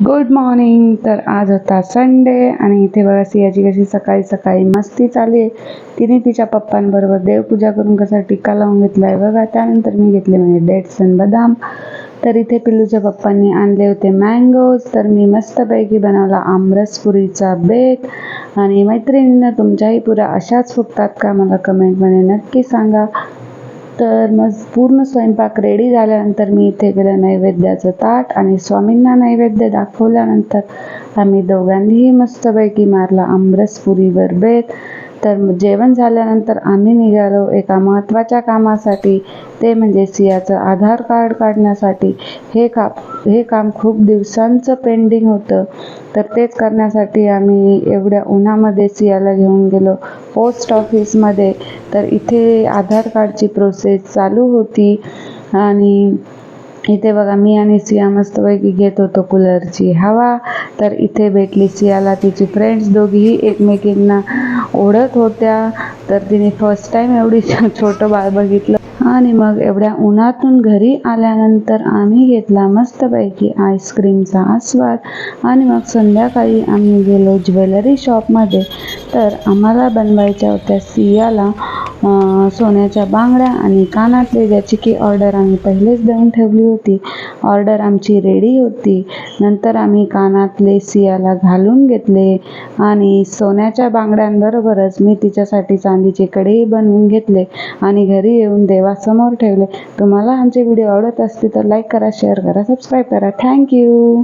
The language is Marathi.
गुड मॉर्निंग तर आज होता संडे आणि इथे बघा सियाची कशी सकाळी सकाळी मस्ती चालली आहे. तिने तिच्या पप्पांबरोबर देवपूजा करून कसा टिक्का लावून घेतला आहे बघा. त्यानंतर मी घेतले म्हणजे डेट्स आणि बदाम. तर इथे पिल्लूच्या पप्पांनी आणले होते मँगोज तर मी मस्तपैकी बनवला आमरसपुरीचा बेत. आणि मैत्रिणींना तुमच्याही पुऱ्या अशाच फुटतात का? मला कमेंटमध्ये नक्की सांगा. तर मग पूर्ण स्वयंपाक रेडी झाल्यानंतर मी इथे केलं नैवेद्याचं ताट आणि स्वामींना नैवेद्य दाखवल्यानंतर आम्ही दोघांनीही मस्तपैकी मारला आमरसपुरीवर बेत. तर जेवण झाल्यानंतर आम्ही निघालो एका महत्त्वाच्या कामासाठी. ते म्हणजे सियाचं आधार कार्ड काढण्यासाठी. हे का हे काम खूप दिवसांचं पेंडिंग होतं. तर तेच करण्यासाठी आम्ही एवढ्या उन्हामध्ये सियाला घेऊन गेलो. पोस्ट ऑफिसमध्ये. तर इथे आधार कार्डची प्रोसेस चालू होती. आणि इथे बघा मी आणि सिया मस्तपैकी घेत होतो कूलरची हवा. तर इथे भेटली सियाला तिची फ्रेंड्स दोघीही एकमेकींना ओढत होत्या तर तिने फर्स्ट टाईम एवढी छोटं बाळ बघितलं. आणि मग एवढ्या उन्हातून घरी आल्यानंतर आम्ही घेतला मस्तपैकी आईस्क्रीमचा आस्वाद. आणि मग संध्याकाळी आम्ही गेलो ज्वेलरी शॉपमध्ये तर आम्हाला बनवायच्या होत्या सियाला. सोन्याच्या बांगड्या आणि कानातले ज्याची की ऑर्डर आम्ही पहिलेच देऊन ठेवली होती. ऑर्डर आमची रेडी होती. नंतर आम्ही कानातले सियाला घालून घेतले आणि सोन्याच्या बांगड्यांबरोबरच मी तिच्यासाठी चांदीचे कडेही बनवून घेतले आणि घरी येऊन देवासमोर ठेवले. तुम्हाला आमचे व्हिडिओ आवडत असतील तर लाईक करा शेअर करा सबस्क्राईब करा. थँक्यू